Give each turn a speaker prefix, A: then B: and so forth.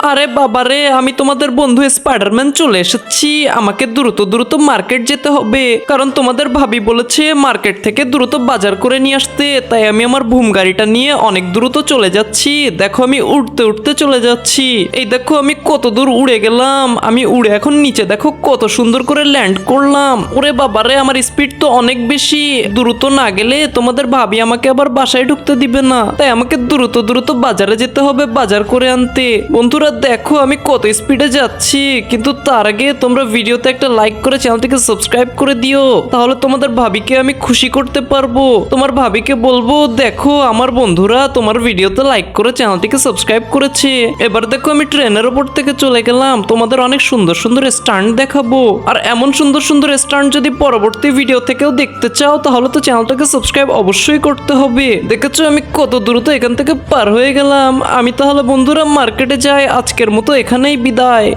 A: আরে বাবারে আমি তোমাদের বন্ধু স্পাইডারম্যান চলে এসেছি। আমাকে দ্রুত দ্রুত মার্কেট যেতে হবে। কারণ তোমাদের ভাবি বলেছে মার্কেট থেকে দ্রুত বাজার করে নিয়ে আসতে। তাই আমি আমার ভুম গাড়িটা নিয়ে অনেক দ্রুত চলে যাচ্ছি। দেখো আমি উঠতে উঠতে চলে যাচ্ছি। এই দেখো আমি কত দূর উড়ে গেলাম। আমি উড়ে এখন নিচে দেখো কত সুন্দর করে ল্যান্ড করলাম। ওরে বাবারে আমার স্পিড তো অনেক বেশি। দ্রুত না গেলে তোমাদের ভাবি আমাকে আবার বাসায় ঢুকতে দিবে না। তাই আমাকে দ্রুত দ্রুত বাজারে যেতে হবে, বাজার করে আনতে। বন্ধুরা দেখো আমি কত স্পিডে যাচ্ছি। কিন্তু তার আগে তোমরা ভিডিওতে একটা লাইক করে চ্যানেলটিকে সাবস্ক্রাইব করে দিও। তাহলে তোমাদের ভাবিকে আমি খুশি করতে পারব। তোমার ভাবিকে বলব, দেখো, আমার বন্ধুরা তোমার ভিডিওতে লাইক করে চ্যানেলটিকে সাবস্ক্রাইব করেছে। এবার দেখো আমি ট্রেনের ওপর থেকে চলে গেলাম। তোমাদের অনেক সুন্দর সুন্দর স্টান্ট দেখাবো। আর এমন সুন্দর সুন্দর স্টান্ট যদি পরবর্তী ভিডিও থেকেও দেখতে চাও, তাহলে তো চ্যানেলটাকে সাবস্ক্রাইব অবশ্যই করতে হবে। দেখেছ আমি কত দ্রুত এখান থেকে পার হয়ে গেলাম। আমি তাহলে বন্ধুরা মার্কেটে যাই আজকের মতো এখানেই বিদায়।